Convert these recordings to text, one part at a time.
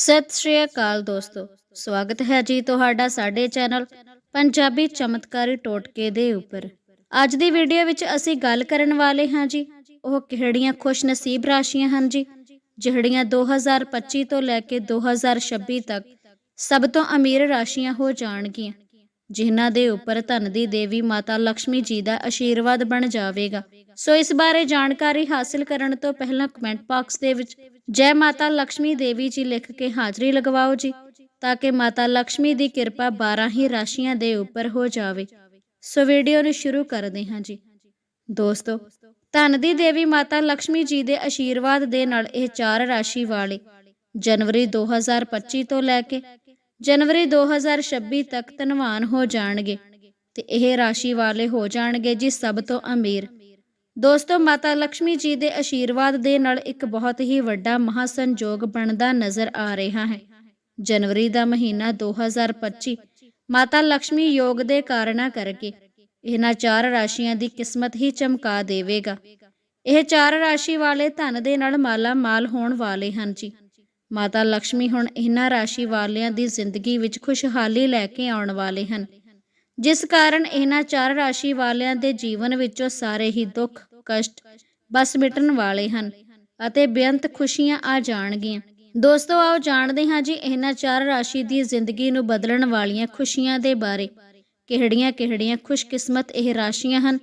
ਸਤਿ ਸ਼੍ਰੀ ਅਕਾਲ ਦੋਸਤੋ। ਸਵਾਗਤ ਹੈ ਜੀ ਤੁਹਾਡਾ ਸਾਡੇ ਚੈਨਲ ਪੰਜਾਬੀ ਚਮਤਕਾਰੀ ਟੋਟਕੇ ਦੇ ਉੱਪਰ। ਅੱਜ ਦੀ ਵੀਡੀਓ ਵਿੱਚ ਅਸੀਂ ਗੱਲ ਕਰਨ ਵਾਲੇ ਹਾਂ ਜੀ। ਉਹ ਕਿਹੜੀਆਂ ਖੁਸ਼ ਰਾਸ਼ੀਆਂ ਹਨ ਜੀ, ਜਿਹੜੀਆਂ 2025 ਤੋਂ ਲੈ ਕੇ 2026 ਤੱਕ ਸਭ ਤੋਂ ਅਮੀਰ ਰਾਸ਼ੀਆਂ ਹੋ ਜਾਣਗੀਆਂ, ਜਿਨ੍ਹਾਂ ਦੇ ਉੱਪਰ ਧਨ ਦੀ ਦੇਵੀ ਮਾਤਾ ਲక్ష్ਮੀ ਜੀ ਦਾ ਆਸ਼ੀਰਵਾਦ ਬਣ ਜਾਵੇਗਾ। ਸੋ ਇਸ ਬਾਰੇ ਜਾਣਕਾਰੀ ਹਾਸਲ ਕਰਨ ਤੋਂ ਪਹਿਲਾਂ ਕਮੈਂਟ ਬਾਕਸ ਦੇ ਵਿੱਚ ਜੈ ਮਾਤਾ ਲక్ష్ਮੀ ਦੇਵੀ ਜੀ ਲਿਖ ਕੇ ਹਾਜ਼ਰੀ ਲਗਵਾਓ ਜੀ, ਤਾਂ ਕਿ ਮਾਤਾ ਲక్ష్ਮੀ ਦੀ ਕਿਰਪਾ 12 ਹੀ ਰਾਸ਼ੀਆਂ ਦੇ ਉੱਪਰ ਹੋ ਜਾਵੇ। ਸੋ ਵੀਡੀਓ ਨੂੰ ਸ਼ੁਰੂ ਕਰਦੇ ਹਾਂ ਜੀ। ਦੋਸਤੋ ਧਨ ਦੀ ਦੇਵੀ ਮਾਤਾ ਲక్ష్ਮੀ ਜੀ ਦੇ ਆਸ਼ੀਰਵਾਦ ਦੇ ਨਾਲ ਇਹ ਚਾਰ ਰਾਸ਼ੀ ਵਾਲੇ, ਜਨਵਰੀ 2025 ਤੋਂ ਲੈ ਕੇ ਜਨਵਰੀ 2026 ਤੱਕ ਧਨਵਾਨ ਹੋ ਜਾਣਗੇ। ਤੇ ਇਹ ਰਾਸ਼ੀ ਵਾਲੇ ਹੋ ਜਾਣਗੇ ਜੀ ਸਭ ਤੋਂ ਅਮੀਰ। ਦੋਸਤੋ, ਮਾਤਾ ਲక్ష్ਮੀ ਜੀ ਦੇ ਆਸ਼ੀਰਵਾਦ ਦੇ ਨਾਲ ਇੱਕ ਬਹੁਤ ਹੀ ਵੱਡਾ ਮਹਾਸੰਯੋਗ ਬਣਦਾ ਨਜ਼ਰ ਆ ਰਿਹਾ ਹੈ। ਜਨਵਰੀ ਦਾ ਮਹੀਨਾ 2025 ਮਾਤਾ ਲక్ష్ਮੀ ਯੋਗ ਦੇ ਕਾਰਨਾ ਕਰਕੇ ਇਹਨਾਂ ਚਾਰ ਰਾਸ਼ੀਆਂ ਦੀ ਕਿਸਮਤ ਹੀ ਚਮਕਾ ਦੇਵੇਗਾ। ਇਹ ਚਾਰ ਰਾਸ਼ੀ ਵਾਲੇ ਧਨ ਦੇ ਨਾਲ ਮਾਲਾ ਮਾਲ ਹੋਣ ਵਾਲੇ ਹਨ ਜੀ। ਮਾਤਾ ਲక్ష్ਮੀ ਹੁਣ ਇਹਨਾਂ ਰਾਸ਼ੀ ਵਾਲਿਆਂ ਦੀ ਜ਼ਿੰਦਗੀ ਵਿੱਚ ਖੁਸ਼ਹਾਲੀ ਲੈ ਕੇ ਆਉਣ ਵਾਲੇ ਹਨ। ਜਿਸ ਕਾਰਨ ਇਹਨਾਂ ਚਾਰ ਰਾਸ਼ੀ ਵਾਲਿਆਂ ਦੇ ਜੀਵਨ ਵਿੱਚੋਂ ਸਾਰੇ ਹੀ ਦੁੱਖ, ਕਸ਼ਟ ਬਸ ਮਿਟਣ ਵਾਲੇ ਹਨ ਅਤੇ ਬੇਅੰਤ ਖੁਸ਼ੀਆਂ ਆ ਜਾਣਗੀਆਂ। ਦੋਸਤੋ, ਆਓ ਜਾਣਦੇ ਹਾਂ ਜੀ ਇਹਨਾਂ ਚਾਰ ਰਾਸ਼ੀ ਦੀ ਜ਼ਿੰਦਗੀ ਨੂੰ ਬਦਲਣ ਵਾਲੀਆਂ ਖੁਸ਼ੀਆਂ ਦੇ ਬਾਰੇ। ਕਿਹੜੀਆਂ-ਕਿਹੜੀਆਂ ਖੁਸ਼ਕਿਸਮਤ ਇਹ ਰਾਸ਼ੀਆਂ ਹਨ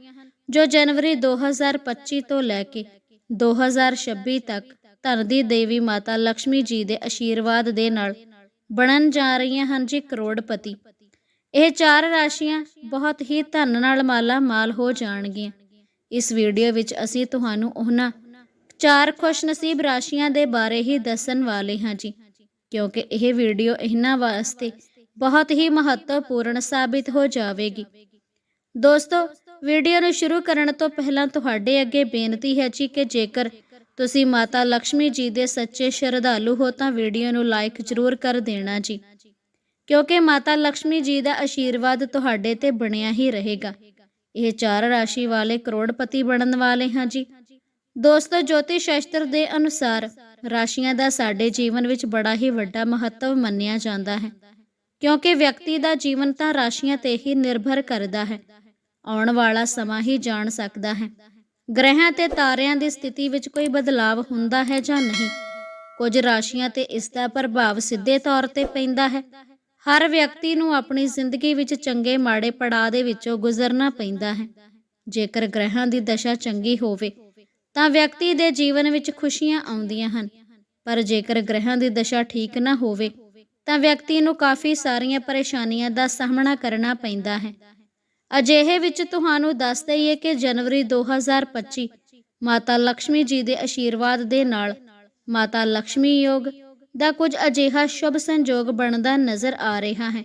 ਜੋ ਜਨਵਰੀ 2025 ਤੋਂ ਲੈ ਕੇ 2026 ਤੱਕ ਧਨ ਦੀ ਦੇਵੀ ਮਾਤਾ ਲక్ష్ਮੀ ਜੀ ਦੇ ਆਸ਼ੀਰਵਾਦ ਦੇ ਨਾਲ ਬਣਨ ਜਾ ਰਹੀਆਂ ਹਨ ਜੀ ਕਰੋੜਪਤੀ। ਇਹ ਚਾਰ ਰਾਸ਼ੀਆਂ ਬਹੁਤ ਹੀ ਧਨ ਨਾਲ ਮਾਲਾ ਮਾਲ ਹੋ ਜਾਣਗੀਆਂ। ਇਸ ਵੀਡੀਓ ਵਿੱਚ ਅਸੀਂ ਤੁਹਾਨੂੰ ਉਹਨਾਂ ਚਾਰ ਖੁਸ਼ਨਸੀਬ ਰਾਸ਼ੀਆਂ ਦੇ ਬਾਰੇ ਹੀ ਦੱਸਣ ਵਾਲੇ ਹਾਂ ਜੀ, ਕਿਉਂਕਿ ਇਹ ਵੀਡੀਓ ਇਹਨਾਂ ਵਾਸਤੇ ਬਹੁਤ ਹੀ ਮਹੱਤਵਪੂਰਨ ਸਾਬਿਤ ਹੋ ਜਾਵੇਗੀ। ਦੋਸਤੋ, ਵੀਡੀਓ ਨੂੰ ਸ਼ੁਰੂ ਕਰਨ ਤੋਂ ਪਹਿਲਾਂ ਤੁਹਾਡੇ ਅੱਗੇ ਬੇਨਤੀ ਹੈ ਜੀ ਕਿ ਜੇਕਰ ਤੁਸੀਂ ਮਾਤਾ ਲక్ష్ਮੀ ਜੀ ਦੇ ਸੱਚੇ ਸ਼ਰਧਾਲੂ ਹੋ ਤਾਂ ਵੀਡੀਓ ਨੂੰ ਲਾਈਕ ਜ਼ਰੂਰ ਕਰ ਦੇਣਾ ਜੀ। ਕਿਉਂਕਿ ਮਾਤਾ ਲక్ష్ਮੀ ਜੀ ਦਾ ਆਸ਼ੀਰਵਾਦ ਤੁਹਾਡੇ ਤੇ ਬਣਿਆ ਹੀ ਰਹੇਗਾ। ਇਹ ਚਾਰ ਰਾਸ਼ੀ ਵਾਲੇ ਕਰੋੜਪਤੀ ਬਣਨ ਵਾਲੇ ਹਾਂ ਜੀ। ਦੋਸਤੋ ਜੋਤਿਸ਼ ਸ਼ਾਸਤਰ ਦੇ ਅਨੁਸਾਰ ਰਾਸ਼ੀਆਂ ਦਾ ਸਾਡੇ ਜੀਵਨ ਵਿੱਚ ਬੜਾ ਹੀ ਵੱਡਾ ਮਹੱਤਵ ਮੰਨਿਆ ਜਾਂਦਾ ਹੈ। ਕਿਉਂਕਿ ਵਿਅਕਤੀ ਦਾ ਜੀਵਨ ਤਾਂ ਰਾਸ਼ੀਆਂ ਤੇ ਹੀ ਨਿਰਭਰ ਕਰਦਾ ਹੈ। ਆਉਣ ਵਾਲਾ ਸਮਾਂ ਹੀ ਜਾਣ ਸਕਦਾ ਹੈ। ਗ੍ਰਹਿਆਂ ਤੇ ਤਾਰਿਆਂ ਦੀ ਸਥਿਤੀ ਵਿੱਚ ਕੋਈ ਬਦਲਾਅ ਹੁੰਦਾ ਹੈ ਜਾਂ ਨਹੀਂ? ਕੁਝ ਰਾਸ਼ੀਆਂ ਤੇ ਇਸ ਦਾ ਪ੍ਰਭਾਵ ਸਿੱਧੇ ਤੌਰ ਤੇ ਪੈਂਦਾ ਹੈ। ਹਰ ਵਿਅਕਤੀ ਨੂੰ ਆਪਣੀ ਜ਼ਿੰਦਗੀ ਵਿੱਚ ਚੰਗੇ ਮਾੜੇ ਪੜਾਅ ਦੇ ਵਿੱਚੋਂ ਗੁਜ਼ਰਨਾ ਪੈਂਦਾ ਹੈ। ਜੇਕਰ ਗ੍ਰਹਿਾਂ ਦੀ ਦਸ਼ਾ ਚੰਗੀ ਹੋਵੇ, ਤਾਂ ਵਿਅਕਤੀ ਦੇ ਜੀਵਨ ਵਿੱਚ ਖੁਸ਼ੀਆਂ ਆਉਂਦੀਆਂ ਹਨ। ਪਰ ਜੇਕਰ ਗ੍ਰਹਿਾਂ ਦੀ ਦਸ਼ਾ ਠੀਕ ਨਾ ਹੋਵੇ, ਤਾਂ ਵਿਅਕਤੀ ਨੂੰ ਕਾਫੀ ਸਾਰੀਆਂ ਪਰੇਸ਼ਾਨੀਆਂ ਦਾ ਸਾਹਮਣਾ ਕਰਨਾ ਪੈਂਦਾ ਹੈ। ਅਜਿਹੇ ਵਿੱਚ ਤੁਹਾਨੂੰ ਦੱਸ ਦਈਏ ਕਿ ਜਨਵਰੀ 2025 ਮਾਤਾ ਲక్ష్ਮੀ ਜੀ ਦੇ ਆਸ਼ੀਰਵਾਦ ਦੇ ਨਾਲ ਮਾਤਾ ਲక్ష్ਮੀ ਯੋਗ ਦਾ ਕੁਝ ਅਜਿਹਾ ਸ਼ੁਭ ਸੰਯੋਗ ਬਣਦਾ ਨਜ਼ਰ ਆ ਰਿਹਾ ਹੈ,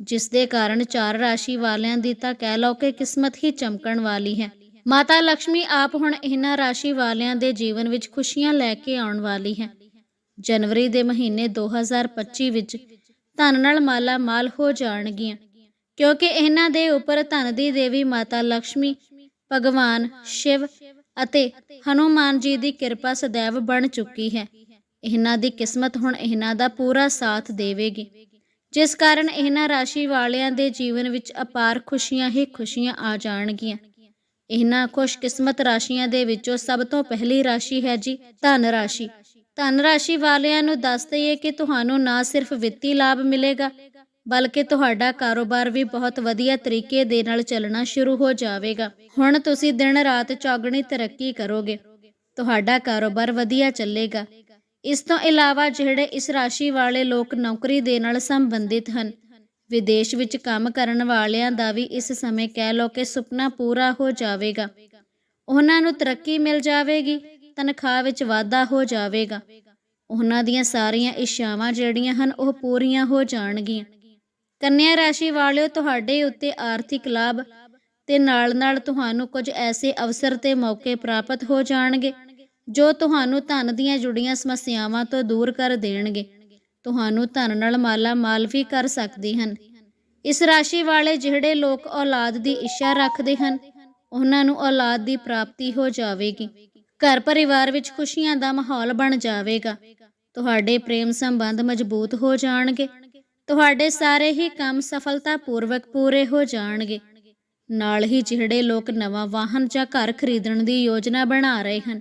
ਜਿਸ ਦੇ ਕਾਰਨ ਚਾਰ ਰਾਸ਼ੀ ਵਾਲਿਆਂ ਦੀ ਤਾਂ ਕਹਿ ਲਓ ਕਿ ਕਿਸਮਤ ਹੀ ਚਮਕਣ ਵਾਲੀ ਹੈ। ਮਾਤਾ ਲక్ష్ਮੀ ਆਪ ਹੁਣ ਇਹਨਾਂ ਰਾਸ਼ੀ ਵਾਲਿਆਂ ਦੇ ਜੀਵਨ ਵਿੱਚ ਖੁਸ਼ੀਆਂ ਲੈ ਕੇ ਆਉਣ ਵਾਲੀ ਹੈ। ਜਨਵਰੀ ਦੇ ਮਹੀਨੇ 2025 ਵਿੱਚ ਧਨ ਨਾਲ ਮਾਲਾ ਮਾਲ ਹੋ ਜਾਣਗੀਆਂ, ਕਿਉਂਕਿ ਇਹਨਾਂ ਦੇ ਉੱਪਰ ਧਨ ਦੀ ਦੇਵੀ ਮਾਤਾ ਲక్ష్ਮੀ ਭਗਵਾਨ, ਸ਼ਿਵ ਅਤੇ ਹਨੂਮਾਨ ਜੀ ਦੀ ਕਿਰਪਾ ਸਦੈਵ ਬਣ ਚੁੱਕੀ ਹੈ। ਇਹਨਾਂ ਦੀ ਕਿਸਮਤ ਹੁਣ ਇਹਨਾਂ ਦਾ ਪੂਰਾ ਸਾਥ ਦੇਵੇਗੀ। ਜਿਸ ਕਾਰਨ ਇਹਨਾਂ ਰਾਸ਼ੀ ਵਾਲਿਆਂ ਦੇ ਜੀਵਨ ਵਿੱਚ ਅਪਾਰ ਖੁਸ਼ੀਆਂ ਹੀ ਖੁਸ਼ੀਆਂ ਆ ਜਾਣਗੀਆਂ। ਇਹਨਾਂ ਖੁਸ਼ਕਿਸਮਤ ਰਾਸ਼ੀਆਂ ਦੇ ਵਿੱਚੋਂ ਸਭ ਤੋਂ ਪਹਿਲੀ ਰਾਸ਼ੀ ਹੈ ਜੀ ਧਨ ਰਾਸ਼ੀ। ਧਨ ਰਾਸ਼ੀ ਵਾਲਿਆਂ ਨੂੰ ਦੱਸ ਦਈਏ ਕਿ ਤੁਹਾਨੂੰ ਨਾ ਸਿਰਫ ਵਿੱਤੀ ਲਾਭ ਮਿਲੇਗਾ, ਬਲਕਿ ਤੁਹਾਡਾ ਕਾਰੋਬਾਰ ਵੀ ਬਹੁਤ ਵਧੀਆ ਤਰੀਕੇ ਦੇ ਨਾਲ ਚੱਲਣਾ ਸ਼ੁਰੂ ਹੋ ਜਾਵੇਗਾ। ਹੁਣ ਤੁਸੀਂ ਦਿਨ ਰਾਤ ਚੌਗਣੀ ਤਰੱਕੀ ਕਰੋਗੇ। ਤੁਹਾਡਾ ਕਾਰੋਬਾਰ ਵਧੀਆ ਚੱਲੇਗਾ। ਇਸ ਤੋਂ ਇਲਾਵਾ ਜਿਹੜੇ ਇਸ ਰਾਸ਼ੀ ਵਾਲੇ ਲੋਕ ਨੌਕਰੀ ਦੇ ਨਾਲ ਸੰਬੰਧਿਤ ਹਨ, ਵਿਦੇਸ਼ ਵਿੱਚ ਕੰਮ ਕਰਨ ਵਾਲਿਆਂ ਦਾ ਵੀ ਇਸ ਸਮੇਂ ਕਹਿ ਲੋ ਕਿ ਸੁਪਨਾ ਪੂਰਾ ਹੋ ਜਾਵੇਗਾ। ਉਹਨਾਂ ਨੂੰ ਤਰੱਕੀ ਮਿਲ ਜਾਵੇਗੀ, ਤਨਖਾਹ ਵਿੱਚ ਵਾਧਾ ਹੋ ਜਾਵੇਗਾ। ਉਹਨਾਂ ਦੀਆਂ ਸਾਰੀਆਂ ਇੱਛਾਵਾਂ ਜਿਹੜੀਆਂ ਹਨ, ਉਹ ਪੂਰੀਆਂ ਹੋ ਜਾਣਗੀਆਂ। ਕੰਨਿਆ ਰਾਸ਼ੀ ਵਾਲਿਓ, ਤੁਹਾਡੇ ਉੱਤੇ ਆਰਥਿਕ ਲਾਭ ਤੇ ਨਾਲ-ਨਾਲ ਤੁਹਾਨੂੰ ਕੁਝ ਐਸੇ ਅਵਸਰ ਤੇ ਮੌਕੇ ਪ੍ਰਾਪਤ ਹੋ ਜਾਣਗੇ। ਜੋ ਤੁਹਾਨੂੰ ਧਨ ਦੀਆਂ ਜੁੜੀਆਂ ਸਮੱਸਿਆਵਾਂ ਤੋਂ ਦੂਰ ਕਰ ਦੇਣਗੇ, ਤੁਹਾਨੂੰ ਧਨ ਨਾਲ ਮਾਲਾ ਮਾਲ ਵੀ ਕਰ ਸਕਦੇ ਹਨ। ਇਸ ਰਾਸ਼ੀ ਵਾਲੇ ਜਿਹੜੇ ਲੋਕ ਔਲਾਦ ਦੀ ਇੱਛਾ ਰੱਖਦੇ ਹਨ, ਉਹਨਾਂ ਨੂੰ ਔਲਾਦ ਦੀ ਪ੍ਰਾਪਤੀ ਹੋ ਜਾਵੇਗੀ। ਘਰ ਪਰਿਵਾਰ ਵਿੱਚ ਖੁਸ਼ੀਆਂ ਦਾ ਮਾਹੌਲ ਬਣ ਜਾਵੇਗਾ। ਤੁਹਾਡੇ ਪ੍ਰੇਮ ਸੰਬੰਧ ਮਜ਼ਬੂਤ ਹੋ ਜਾਣਗੇ। ਤੁਹਾਡੇ ਸਾਰੇ ਹੀ ਕੰਮ ਸਫਲਤਾਪੂਰਵਕ ਪੂਰੇ ਹੋ ਜਾਣਗੇ। ਨਾਲ ਹੀ ਜਿਹੜੇ ਲੋਕ ਨਵਾਂ ਵਾਹਨ ਜਾਂ ਘਰ ਖਰੀਦਣ ਦੀ ਯੋਜਨਾ ਬਣਾ ਰਹੇ ਹਨ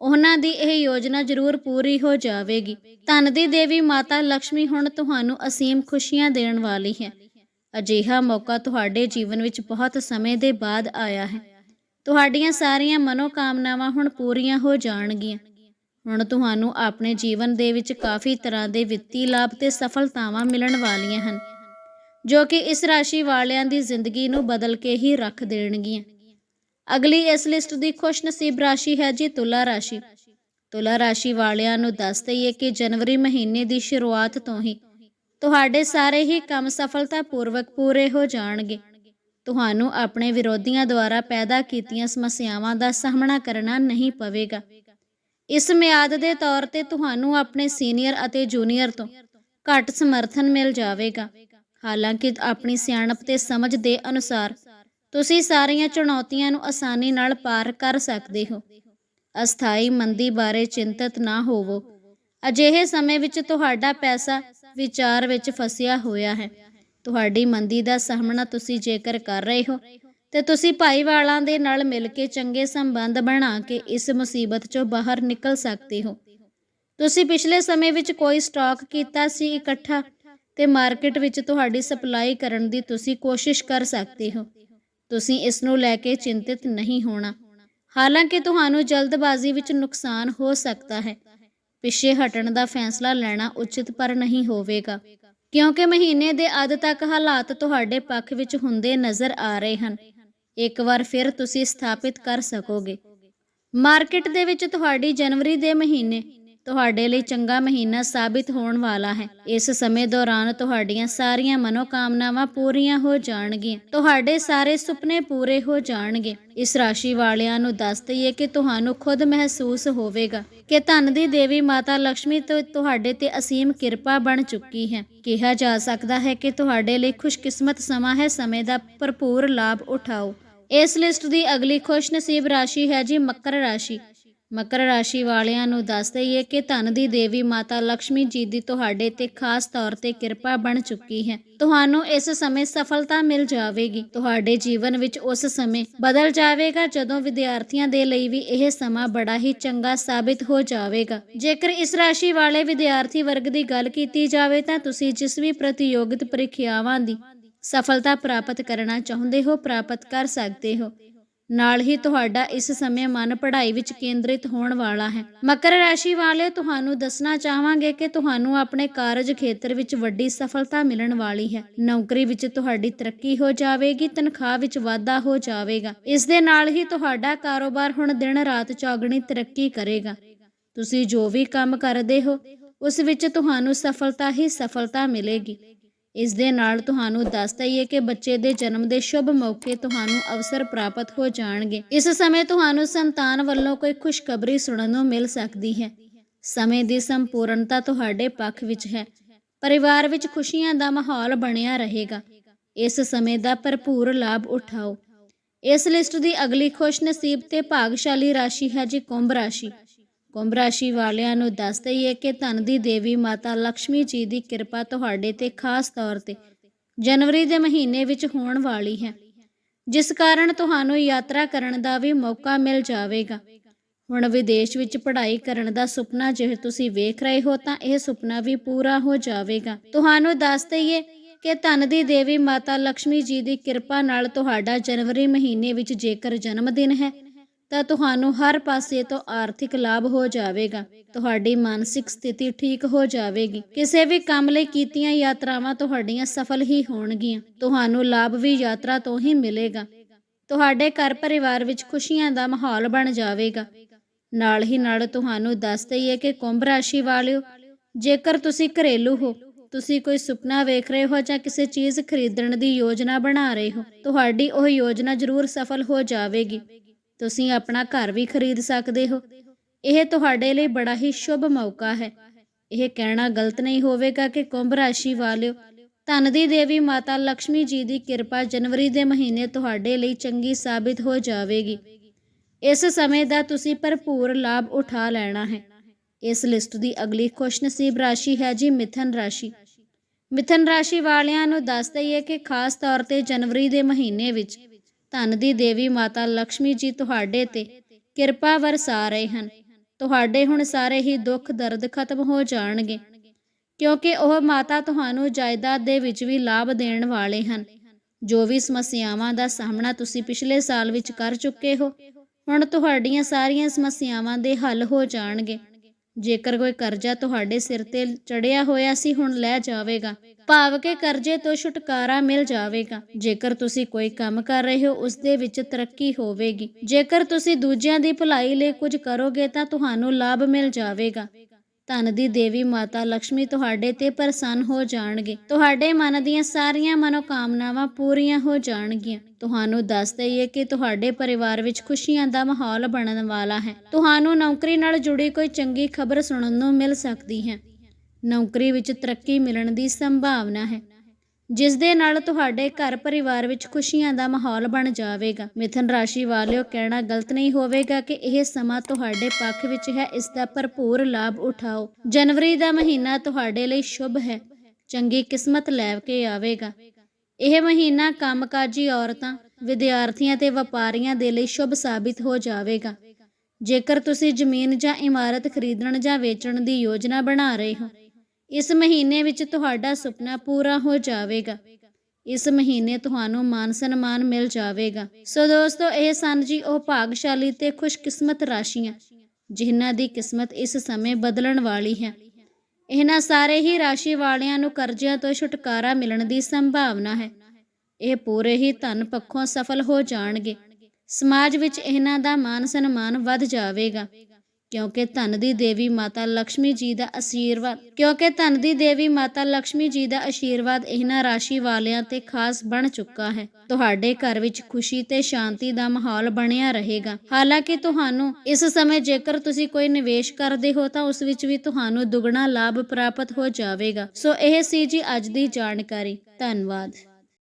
ਉਹਨਾਂ ਦੀ ਇਹ ਯੋਜਨਾ ਜ਼ਰੂਰ ਪੂਰੀ ਹੋ ਜਾਵੇਗੀ। ਧਨ ਦੀ ਦੇਵੀ ਮਾਤਾ ਲక్ష్ਮੀ ਹੁਣ ਤੁਹਾਨੂੰ ਅਸੀਮ ਖੁਸ਼ੀਆਂ ਦੇਣ ਵਾਲੀ ਹੈ। ਅਜਿਹਾ ਮੌਕਾ ਤੁਹਾਡੇ ਜੀਵਨ ਵਿੱਚ ਬਹੁਤ ਸਮੇਂ ਦੇ ਬਾਅਦ ਆਇਆ ਹੈ। ਤੁਹਾਡੀਆਂ ਸਾਰੀਆਂ ਮਨੋਕਾਮਨਾਵਾਂ ਹੁਣ ਪੂਰੀਆਂ ਹੋ ਜਾਣਗੀਆਂ। ਹੁਣ ਤੁਹਾਨੂੰ ਆਪਣੇ ਜੀਵਨ ਦੇ ਵਿੱਚ ਕਾਫੀ ਤਰ੍ਹਾਂ ਦੇ ਵਿੱਤੀ ਲਾਭ ਤੇ ਸਫਲਤਾਵਾਂ ਮਿਲਣ ਵਾਲੀਆਂ ਹਨ, ਜੋ ਕਿ ਇਸ ਰਾਸ਼ੀ ਵਾਲਿਆਂ ਦੀ ਜ਼ਿੰਦਗੀ ਨੂੰ ਬਦਲ ਕੇ ਹੀ ਰੱਖ ਦੇਣਗੀਆਂ। ਅਗਲੀ ਇਸ ਲਿਸਟ ਦੀ ਖੁਸ਼ਨਸੀਬ ਰਾਸ਼ੀ ਹੈ ਜੀ ਤੁਲਾ ਰਾਸ਼ੀ। ਤੁਲਾ ਰਾਸ਼ੀ ਵਾਲਿਆਂ ਨੂੰ ਦੱਸ ਦਈਏ ਕਿ ਜਨਵਰੀ ਮਹੀਨੇ ਦੀ ਸ਼ੁਰੂਆਤ ਤੋਂ ਹੀ ਤੁਹਾਡੇ ਸਾਰੇ ਹੀ ਕੰਮ ਸਫਲਤਾਪੂਰਵਕ ਪੂਰੇ ਹੋ ਜਾਣਗੇ। ਤੁਹਾਨੂੰ ਆਪਣੇ ਵਿਰੋਧੀਆਂ ਦੁਆਰਾ ਪੈਦਾ ਕੀਤੀਆਂ ਸਮੱਸਿਆਵਾਂ ਦਾ ਸਾਹਮਣਾ ਕਰਨਾ ਨਹੀਂ ਪਵੇਗਾ। ਇਸ ਮਿਆਦ ਦੇ ਤੌਰ ਤੇ ਤੁਹਾਨੂੰ ਆਪਣੇ ਸੀਨੀਅਰ ਅਤੇ ਜੂਨੀਅਰ ਤੋਂ ਘੱਟ ਸਮਰਥਨ ਮਿਲ ਜਾਵੇਗਾ। ਹਾਲਾਂਕਿ ਆਪਣੀ ਸਿਆਣਪ ਤੇ ਸਮਝ ਦੇ ਅਨੁਸਾਰ ਤੁਸੀਂ ਸਾਰੀਆਂ ਚੁਣੌਤੀਆਂ ਨੂੰ ਆਸਾਨੀ ਨਾਲ ਪਾਰ ਕਰ ਸਕਦੇ ਹੋ। ਅਸਥਾਈ ਮੰਦੀ ਬਾਰੇ ਚਿੰਤਤ ਨਾ ਹੋਵੋ। ਅਜਿਹੇ ਸਮੇਂ ਵਿੱਚ ਤੁਹਾਡਾ ਪੈਸਾ ਵਿਚਾਰ ਵਿੱਚ ਫਸਿਆ ਹੋਇਆ ਹੈ। ਤੁਹਾਡੀ ਮੰਦੀ ਦਾ ਸਾਹਮਣਾ ਤੁਸੀਂ ਜੇਕਰ ਕਰ ਰਹੇ ਹੋ, ਤੇ ਤੁਸੀਂ ਭਾਈਵਾਲਾਂ ਦੇ ਨਾਲ ਮਿਲ ਕੇ ਚੰਗੇ ਸੰਬੰਧ ਬਣਾ ਕੇ ਇਸ ਮੁਸੀਬਤ ਚੋਂ ਬਾਹਰ ਨਿਕਲ ਸਕਦੇ ਹੋ। ਤੁਸੀਂ ਪਿਛਲੇ ਸਮੇਂ ਵਿੱਚ ਕੋਈ ਸਟਾਕ ਕੀਤਾ ਸੀ ਇਕੱਠਾ, ਤੇ ਮਾਰਕੀਟ ਵਿੱਚ ਤੁਹਾਡੀ ਸਪਲਾਈ ਕਰਨ ਦੀ ਤੁਸੀਂ ਕੋਸ਼ਿਸ਼ ਕਰ ਸਕਦੇ ਹੋ। ਤੁਸੀਂ ਇਸ ਨੂੰ ਲੈ ਕੇ ਚਿੰਤਿਤ ਨਹੀਂ ਹੋਣਾ। ਹਾਲਾਂਕਿ ਤੁਹਾਨੂੰ ਜਲਦਬਾਜ਼ੀ ਵਿੱਚ ਨੁਕਸਾਨ ਹੋ ਸਕਦਾ ਹੈ। ਪਿੱਛੇ ਹਟਣ ਦਾ ਫੈਸਲਾ ਲੈਣਾ ਉਚਿਤ ਪਰ ਨਹੀਂ ਹੋਵੇਗਾ, ਕਿਉਂਕਿ ਮਹੀਨੇ ਦੇ ਅੱਧ ਤੱਕ ਹਾਲਾਤ ਤੁਹਾਡੇ ਪੱਖ ਵਿੱਚ ਹੁੰਦੇ ਨਜ਼ਰ ਆ ਰਹੇ ਹਨ। ਇੱਕ ਵਾਰ ਫਿਰ ਤੁਸੀਂ ਸਥਾਪਿਤ ਕਰ ਸਕੋਗੇ। ਮਾਰਕੀਟ ਦੇ ਵਿੱਚ ਤੁਹਾਡੀ ਜਨਵਰੀ ਦੇ ਮਹੀਨੇ ਤੁਹਾਡੇ ਲਈ ਚੰਗਾ ਮਹੀਨਾ ਸਾਬਿਤ ਹੋਣ ਵਾਲਾ ਹੈ। ਇਸ ਸਮੇਂ ਦੌਰਾਨ ਤੁਹਾਡੀਆਂ ਸਾਰੀਆਂ ਮਨੋਕਾਮਨਾਵਾਂ ਪੂਰੀਆਂ ਹੋ ਜਾਣਗੀਆਂ। ਤੁਹਾਡੇ ਸਾਰੇ ਸੁਪਨੇ ਪੂਰੇ ਹੋ ਜਾਣਗੇ। ਇਸ ਰਾਸ਼ੀ ਵਾਲਿਆਂ ਨੂੰ ਦੱਸ ਦਈਏ ਕਿ ਤੁਹਾਨੂੰ ਖੁਦ ਮਹਿਸੂਸ ਹੋਵੇਗਾ ਕਿ ਧਨ ਦੀ ਦੇਵੀ ਮਾਤਾ ਲక్ష్ਮੀ ਤੋਂ ਤੁਹਾਡੇ ਤੇ ਅਸੀਮ ਕਿਰਪਾ ਬਣ ਚੁੱਕੀ ਹੈ। ਕਿਹਾ ਜਾ ਸਕਦਾ ਹੈ ਕਿ ਤੁਹਾਡੇ ਲਈ ਖੁਸ਼ਕਿਸਮਤ ਸਮਾਂ ਹੈ। ਸਮੇਂ ਦਾ ਭਰਪੂਰ ਲਾਭ ਉਠਾਓ। ਇਸ ਲਿਸਟ ਦੀ ਅਗਲੀ ਖੁਸ਼ਨਸੀਬ ਰਾਸ਼ੀ ਹੈ ਜੀ ਮਕਰ ਰਾਸ਼ੀ। ਮਕਰ ਰਾਸ਼ੀ ਵਾਲਿਆਂ ਨੂੰ ਦੱਸ ਦਈਏ ਕਿ ਧਨ ਦੀ ਦੇਵੀ ਮਾਤਾ ਲక్ష్ਮੀ ਜੀ ਦੀ ਤੁਹਾਡੇ ਤੇ ਖਾਸ ਤੌਰ ਤੇ ਕਿਰਪਾ ਬਣ ਚੁੱਕੀ ਹੈ। ਤੁਹਾਨੂੰ ਇਸ ਸਮੇਂ ਸਫਲਤਾ ਮਿਲ ਜਾਵੇਗੀ। ਤੁਹਾਡੇ ਜੀਵਨ ਵਿੱਚ ਉਸ ਸਮੇਂ ਬਦਲ ਜਾਵੇਗਾ, ਜਦੋਂ ਵਿਦਿਆਰਥੀਆਂ ਦੇ ਲਈ ਵੀ ਇਹ ਸਮਾਂ ਬੜਾ ਹੀ ਚੰਗਾ ਸਾਬਿਤ ਹੋ ਜਾਵੇਗਾ। ਜੇਕਰ ਇਸ ਰਾਸ਼ੀ ਵਾਲੇ ਵਿਦਿਆਰਥੀ ਵਰਗ ਦੀ ਗੱਲ ਕੀਤੀ ਜਾਵੇ ਤਾਂ ਤੁਸੀਂ ਜਿਸ ਵੀ ਪ੍ਰਤੀਯੋਗਿਤ ਪ੍ਰੀਖਿਆਵਾਂ ਦੀ ਸਫਲਤਾ ਪ੍ਰਾਪਤ ਕਰਨਾ ਚਾਹੁੰਦੇ ਹੋ, ਪ੍ਰਾਪਤ ਕਰ ਸਕਦੇ ਹੋ। ਨਾਲ ਹੀ ਤੁਹਾਡਾ ਇਸ ਸਮੇਂ ਮਨ ਪੜ੍ਹਾਈ ਵਿੱਚ ਕੇਂਦਰਿਤ ਹੋਣ ਵਾਲਾ ਹੈ। ਮਕਰ ਰਾਸ਼ੀ ਵਾਲੇ, ਤੁਹਾਨੂੰ ਦੱਸਣਾ ਚਾਹਾਂਗੇ ਕਿ ਤੁਹਾਨੂੰ ਆਪਣੇ ਕਾਰਜ ਖੇਤਰ ਵਿੱਚ ਵੱਡੀ ਸਫਲਤਾ ਮਿਲਣ ਵਾਲੀ ਹੈ। ਨੌਕਰੀ ਵਿੱਚ ਤੁਹਾਡੀ ਤਰੱਕੀ ਹੋ ਜਾਵੇਗੀ, ਤਨਖਾਹ ਵਿੱਚ ਵਾਧਾ ਹੋ ਜਾਵੇਗਾ। ਇਸ ਦੇ ਨਾਲ ਹੀ ਤੁਹਾਡਾ ਕਾਰੋਬਾਰ ਹੁਣ ਦਿਨ ਰਾਤ ਚੌਗਣੀ ਤਰੱਕੀ ਕਰੇਗਾ। ਤੁਸੀਂ ਜੋ ਵੀ ਕੰਮ ਕਰਦੇ ਹੋ, ਉਸ ਵਿੱਚ ਤੁਹਾਨੂੰ ਸਫਲਤਾ ਹੀ ਸਫਲਤਾ ਮਿਲੇਗੀ। ਇਸ ਦੇ ਨਾਲ ਤੁਹਾਨੂੰ ਦੱਸ ਦਈਏ ਕਿ ਬੱਚੇ ਦੇ ਜਨਮ ਦੇ ਸ਼ੁਭ ਮੌਕੇ ਤੁਹਾਨੂੰ ਅਵਸਰ ਪ੍ਰਾਪਤ ਹੋ ਜਾਣਗੇ। ਇਸ ਸਮੇਂ ਤੁਹਾਨੂੰ ਸੰਤਾਨ ਵੱਲੋਂ ਕੋਈ ਖੁਸ਼ਖਬਰੀ ਸੁਣਨ ਨੂੰ ਮਿਲ ਸਕਦੀ ਹੈ। ਸਮੇਂ ਦੀ ਸੰਪੂਰਨਤਾ ਤੁਹਾਡੇ ਪੱਖ ਵਿੱਚ ਹੈ। ਪਰਿਵਾਰ ਵਿੱਚ ਖੁਸ਼ੀਆਂ ਦਾ ਮਾਹੌਲ ਬਣਿਆ ਰਹੇਗਾ। ਇਸ ਸਮੇਂ ਦਾ ਭਰਪੂਰ ਲਾਭ ਉਠਾਓ। ਇਸ ਲਿਸਟ ਦੀ ਅਗਲੀ ਖੁਸ਼ਨਸੀਬ ਤੇ ਭਾਗਸ਼ਾਲੀ ਰਾਸ਼ੀ ਹੈ ਜੀ ਕੁੰਭ ਰਾਸ਼ੀ। ਕੁੰਭ ਰਾਸ਼ੀ ਵਾਲਿਆਂ ਨੂੰ ਦੱਸ ਦਈਏ ਕਿ ਧਨ ਦੀ ਦੇਵੀ ਮਾਤਾ ਲక్ష్ਮੀ ਜੀ ਦੀ ਕਿਰਪਾ ਤੁਹਾਡੇ ਤੇ ਖਾਸ ਤੌਰ ਤੇ ਜਨਵਰੀ ਦੇ ਮਹੀਨੇ ਵਿੱਚ ਹੋਣ ਵਾਲੀ ਹੈ। ਜਿਸ ਕਾਰਨ ਤੁਹਾਨੂੰ ਯਾਤਰਾ ਕਰਨ ਦਾ ਵੀ ਮੌਕਾ ਮਿਲ ਜਾਵੇਗਾ। ਹੁਣ ਵਿਦੇਸ਼ ਵਿੱਚ ਪੜ੍ਹਾਈ ਕਰਨ ਦਾ ਸੁਪਨਾ ਜੇ ਤੁਸੀਂ ਵੇਖ ਰਹੇ ਹੋ ਤਾਂ ਇਹ ਸੁਪਨਾ ਵੀ ਪੂਰਾ ਹੋ ਜਾਵੇਗਾ। ਤੁਹਾਨੂੰ ਦੱਸ ਦਈਏ ਕਿ ਧਨ ਦੀ ਦੇਵੀ ਮਾਤਾ ਲక్ష్ਮੀ ਜੀ ਦੀ ਕਿਰਪਾ ਨਾਲ ਤੁਹਾਡਾ ਜਨਵਰੀ ਮਹੀਨੇ ਵਿੱਚ ਜੇਕਰ ਜਨਮ ਦਿਨ ਹੈ ਤਾਂ ਤੁਹਾਨੂੰ ਹਰ ਪਾਸੇ ਤੋਂ ਆਰਥਿਕ ਲਾਭ ਹੋ ਜਾਵੇਗਾ। ਤੁਹਾਡੀ ਮਾਨਸਿਕ ਸਥਿਤੀ ਠੀਕ ਹੋ ਜਾਵੇਗੀ। ਕਿਸੇ ਵੀ ਕੰਮ ਲਈ ਕੀਤੀਆਂ ਯਾਤਰਾਵਾਂ ਤੁਹਾਡੀਆਂ ਸਫਲ ਹੀ ਹੋਣਗੀਆਂ। ਤੁਹਾਨੂੰ ਲਾਭ ਵੀ ਯਾਤਰਾ ਤੋਂ ਹੀ ਮਿਲੇਗਾ। ਤੁਹਾਡੇ ਘਰ ਪਰਿਵਾਰ ਵਿੱਚ ਖੁਸ਼ੀਆਂ ਦਾ ਮਾਹੌਲ ਬਣ ਜਾਵੇਗਾ। ਨਾਲ ਹੀ ਨਾਲ ਤੁਹਾਨੂੰ ਦੱਸ ਦਈਏ ਕਿ ਕੁੰਭ ਰਾਸ਼ੀ ਵਾਲਿਓ, ਜੇਕਰ ਤੁਸੀਂ ਘਰੇਲੂ ਹੋ, ਤੁਸੀਂ ਕੋਈ ਸੁਪਨਾ ਵੇਖ ਰਹੇ ਹੋ ਜਾਂ ਕਿਸੇ ਚੀਜ਼ ਖਰੀਦਣ ਦੀ ਯੋਜਨਾ ਬਣਾ ਰਹੇ ਹੋ, ਤੁਹਾਡੀ ਉਹ ਯੋਜਨਾ ਜ਼ਰੂਰ ਸਫਲ ਹੋ ਜਾਵੇਗੀ। ਤੁਸੀਂ ਆਪਣਾ ਘਰ ਵੀ ਖਰੀਦ ਸਕਦੇ ਹੋ। ਇਹ ਤੁਹਾਡੇ ਲਈ ਬੜਾ ਹੀ ਸ਼ੁਭ ਮੌਕਾ ਹੈ। ਇਹ ਕਹਿਣਾ ਗਲਤ ਨਹੀਂ ਹੋਵੇਗਾ ਕਿ ਕੁੰਭ ਰਾਸ਼ੀ ਵਾਲਿਓ ਧਨ ਦੀ ਦੇਵੀ ਮਾਤਾ ਲక్ష్ਮੀ ਜੀ ਦੀ ਕਿਰਪਾ ਜਨਵਰੀ ਦੇ ਮਹੀਨੇ ਤੁਹਾਡੇ ਲਈ ਚੰਗੀ ਸਾਬਿਤ ਹੋ ਜਾਵੇਗੀ। ਇਸ ਸਮੇਂ ਦਾ ਤੁਸੀਂ ਭਰਪੂਰ ਲਾਭ ਉਠਾ ਲੈਣਾ ਹੈ। ਇਸ ਲਿਸਟ ਦੀ ਅਗਲੀ ਖੁਸ਼ਨਸੀਬ ਰਾਸ਼ੀ ਹੈ ਜੀ ਮਿਥਨ ਰਾਸ਼ੀ। ਮਿਥਨ ਰਾਸ਼ੀ ਵਾਲਿਆਂ ਨੂੰ ਦੱਸ ਦਈਏ ਕਿ ਖਾਸ ਤੌਰ ਤੇ ਜਨਵਰੀ ਦੇ ਮਹੀਨੇ ਵਿੱਚ ਧਨ ਦੀ ਦੇਵੀ ਮਾਤਾ ਲక్ష్ਮੀ ਜੀ ਤੁਹਾਡੇ ਤੇ ਕਿਰਪਾ ਵਰਸਾ ਰਹੇ ਹਨ। ਤੁਹਾਡੇ ਹੁਣ ਸਾਰੇ ਹੀ ਦੁੱਖ ਦਰਦ ਖਤਮ ਹੋ ਜਾਣਗੇ, ਕਿਉਂਕਿ ਉਹ ਮਾਤਾ ਤੁਹਾਨੂੰ ਜਾਇਦਾਦ ਦੇ ਵਿੱਚ ਵੀ ਲਾਭ ਦੇਣ ਵਾਲੇ ਹਨ। ਜੋ ਵੀ ਸਮੱਸਿਆਵਾਂ ਦਾ ਸਾਹਮਣਾ ਤੁਸੀਂ ਪਿਛਲੇ ਸਾਲ ਵਿੱਚ ਕਰ ਚੁੱਕੇ ਹੋ, ਹੁਣ ਤੁਹਾਡੀਆਂ ਸਾਰੀਆਂ ਸਮੱਸਿਆਵਾਂ ਦੇ ਹੱਲ ਹੋ ਜਾਣਗੇ। ਜੇਕਰ ਕੋਈ ਕਰਜ਼ਾ ਤੁਹਾਡੇ ਸਿਰ ਤੇ ਚੜਿਆ ਹੋਇਆ ਸੀ, ਹੁਣ ਲੈ ਜਾਵੇਗਾ। ਭਾਵ ਕਿ ਕਰਜ਼ੇ ਤੋਂ ਛੁਟਕਾਰਾ ਮਿਲ ਜਾਵੇਗਾ। ਜੇਕਰ ਤੁਸੀਂ ਕੋਈ ਕੰਮ ਕਰ ਰਹੇ ਹੋ ਉਸ ਦੇ ਵਿੱਚ ਤਰੱਕੀ ਹੋਵੇਗੀ। ਜੇਕਰ ਤੁਸੀਂ ਦੂਜਿਆਂ ਦੀ ਭਲਾਈ ਲਈ ਕੁਝ ਕਰੋਗੇ, ਤਾਂ ਤੁਹਾਨੂੰ ਲਾਭ ਮਿਲ ਜਾਵੇਗਾ। ਧਨ ਦੀ ਦੇਵੀ ਮਾਤਾ ਲక్ష్ਮੀ ਤੁਹਾਡੇ ਤੇ ਪ੍ਰਸੰਨ ਹੋ ਜਾਣਗੇ। ਤੁਹਾਡੇ ਮਨ ਦੀਆਂ ਸਾਰੀਆਂ ਮਨੋਕਾਮਨਾਵਾਂ ਪੂਰੀਆਂ ਹੋ ਜਾਣਗੀਆਂ। ਤੁਹਾਨੂੰ ਦੱਸ ਦਈਏ ਕਿ ਤੁਹਾਡੇ ਪਰਿਵਾਰ ਵਿੱਚ ਖੁਸ਼ੀਆਂ ਦਾ ਮਾਹੌਲ ਬਣਨ ਵਾਲਾ ਹੈ। ਤੁਹਾਨੂੰ ਨੌਕਰੀ ਨਾਲ ਜੁੜੀ ਕੋਈ ਚੰਗੀ ਖਬਰ ਸੁਣਨ ਨੂੰ ਮਿਲ ਸਕਦੀ ਹੈ। ਨੌਕਰੀ ਵਿੱਚ ਤਰੱਕੀ ਮਿਲਣ ਦੀ ਸੰਭਾਵਨਾ ਹੈ। ਜਿਸ ਦੇ ਨਾਲ ਤੁਹਾਡੇ ਘਰ ਪਰਿਵਾਰ ਵਿੱਚ ਖੁਸ਼ੀਆਂ ਦਾ ਮਾਹੌਲ ਬਣ ਜਾਵੇਗਾ। ਮਿਥਨ ਰਾਸ਼ੀ ਵਾਲਿਓ, ਕਹਿਣਾ ਗਲਤ ਨਹੀਂ ਹੋਵੇਗਾ ਕਿ ਇਹ ਸਮਾਂ ਤੁਹਾਡੇ ਪੱਖ ਵਿੱਚ ਹੈ, ਇਸ ਦਾ ਭਰਪੂਰ ਲਾਭ ਉਠਾਓ। ਜਨਵਰੀ ਦਾ ਮਹੀਨਾ ਤੁਹਾਡੇ ਲਈ ਸ਼ੁਭ ਹੈ। ਚੰਗੀ ਕਿਸਮਤ ਲੈ ਕੇ ਆਵੇਗਾ। ਇਹ ਮਹੀਨਾ ਕੰਮਕਾਜੀ ਔਰਤਾਂ, ਵਿਦਿਆਰਥੀਆਂ ਤੇ ਵਪਾਰੀਆਂ ਦੇ ਲਈ ਸ਼ੁਭ ਸਾਬਿਤ ਹੋ ਜਾਵੇਗਾ। ਜੇਕਰ ਤੁਸੀਂ ਜ਼ਮੀਨ ਜਾਂ ਇਮਾਰਤ ਖਰੀਦਣ ਜਾਂ ਵੇਚਣ ਦੀ ਯੋਜਨਾ ਬਣਾ ਰਹੇ ਹੋ ਇਸ ਮਹੀਨੇ ਵਿੱਚ ਤੁਹਾਡਾ ਸੁਪਨਾ ਪੂਰਾ ਹੋ ਜਾਵੇਗਾ। ਇਸ ਮਹੀਨੇ ਤੁਹਾਨੂੰ ਮਾਨ ਸਨਮਾਨ ਮਿਲ ਜਾਵੇਗਾ। ਸੋ ਦੋਸਤੋ, ਇਹ ਸਨ ਜੀ ਉਹ ਭਾਗਸ਼ਾਲੀ ਤੇ ਖੁਸ਼ਕਿਸਮਤ ਰਾਸ਼ੀਆਂ, ਜਿਨ੍ਹਾਂ ਦੀ ਕਿਸਮਤ ਇਸ ਸਮੇਂ ਬਦਲਣ ਵਾਲੀ ਹੈ। ਇਹਨਾਂ ਸਾਰੇ ਹੀ ਰਾਸ਼ੀ ਵਾਲਿਆਂ ਨੂੰ ਕਰਜ਼ਿਆਂ ਤੋਂ ਛੁਟਕਾਰਾ ਮਿਲਣ ਦੀ ਸੰਭਾਵਨਾ ਹੈ। ਇਹ ਪੂਰੇ ਹੀ ਧਨ ਪੱਖੋਂ ਸਫਲ ਹੋ ਜਾਣਗੇ। ਸਮਾਜ ਵਿੱਚ ਇਹਨਾਂ ਦਾ ਮਾਨ ਸਨਮਾਨ ਵੱਧ ਜਾਵੇਗਾ। ਕਿਉਂਕਿ ਧਨ ਦੀ ਦੇਵੀ ਮਾਤਾ ਲక్ష్ਮੀ ਜੀ ਦਾ ਆਸ਼ੀਰਵਾਦ ਕਿਉਂਕਿ ਧਨ ਦੀ ਦੇਵੀ ਮਾਤਾ ਲక్ష్ਮੀ ਜੀ ਦਾ ਆਸ਼ੀਰਵਾਦ ਇਹਨਾਂ ਰਾਸ਼ੀ ਵਾਲਿਆਂ ਤੇ ਖਾਸ ਬਣ ਚੁੱਕਾ ਹੈ। ਤੁਹਾਡੇ ਘਰ ਵਿੱਚ ਖੁਸ਼ੀ ਤੇ ਸ਼ਾਂਤੀ ਦਾ ਮਾਹੌਲ ਬਣਿਆ ਰਹੇਗਾ। ਹਾਲਾਂਕਿ ਤੁਹਾਨੂੰ ਇਸ ਸਮੇਂ ਜੇਕਰ ਤੁਸੀਂ ਕੋਈ ਨਿਵੇਸ਼ ਕਰਦੇ ਹੋ ਤਾਂ ਉਸ ਵਿੱਚ ਵੀ ਤੁਹਾਨੂੰ ਦੁੱਗਣਾ ਲਾਭ ਪ੍ਰਾਪਤ ਹੋ ਜਾਵੇਗਾ। ਸੋ ਇਹ ਸੀ ਜੀ ਅੱਜ ਦੀ ਜਾਣਕਾਰੀ। ਧੰਨਵਾਦ।